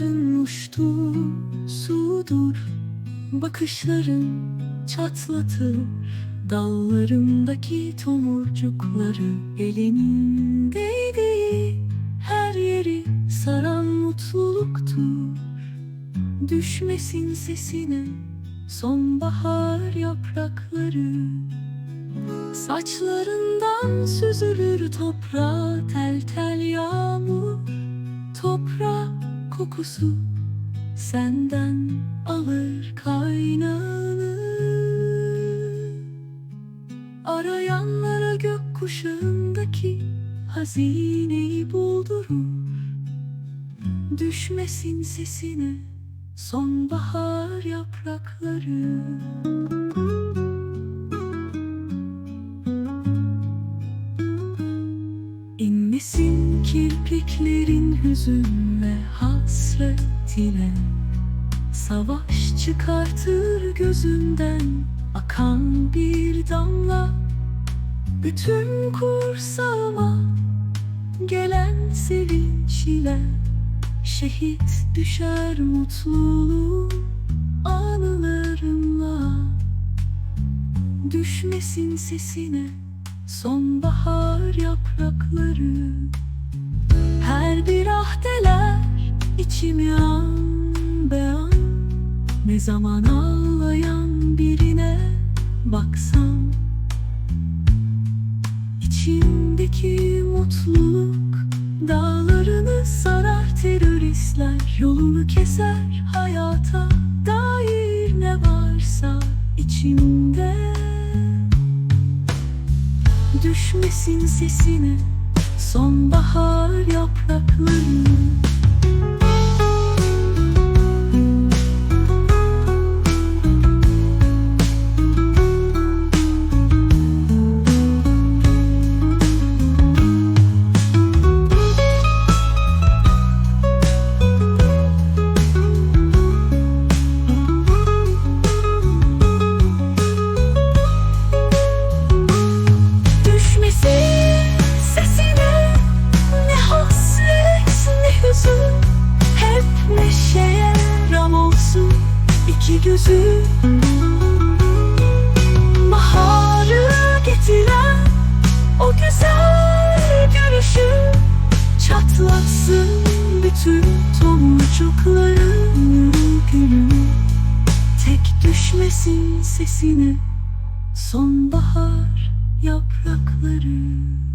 Kanatların uçtu sudur. Bakışların çatlatır Dallarımdaki tomurcukları Elindeydi. Her yeri saran mutluluktur. Düşmesin sesine sonbahar yaprakları Saçlarından süzülür toprağa tel tel yağmur. Toprak kokusu senden alır kaynağını Arayanlara gökkuşağındaki hazineyi buldurur. Düşmesin sesine sonbahar yaprakları İnmesin kirpiklerin hüzün ve hasretine Savaş çıkartır gözünden akan bir damla. Bütün kursağıma gelen sevinç ile Şehit düşer mutluluğu anılarımla. Düşmesin sesine sonbahar yaprakları Her bir ahdeler içim yan beyan Ne zaman ağlayan birine baksam İçimdeki mutluluk dağlarını sarar teröristler Yolunu keser hayata Düşmesin sesine. Sonbahar yaprakları iki gözü. Baharı getiren o güzel gülüşü. Çatlatsın bütün tomurcukların gülü. Tek düşmesin sesine sonbahar yaprakları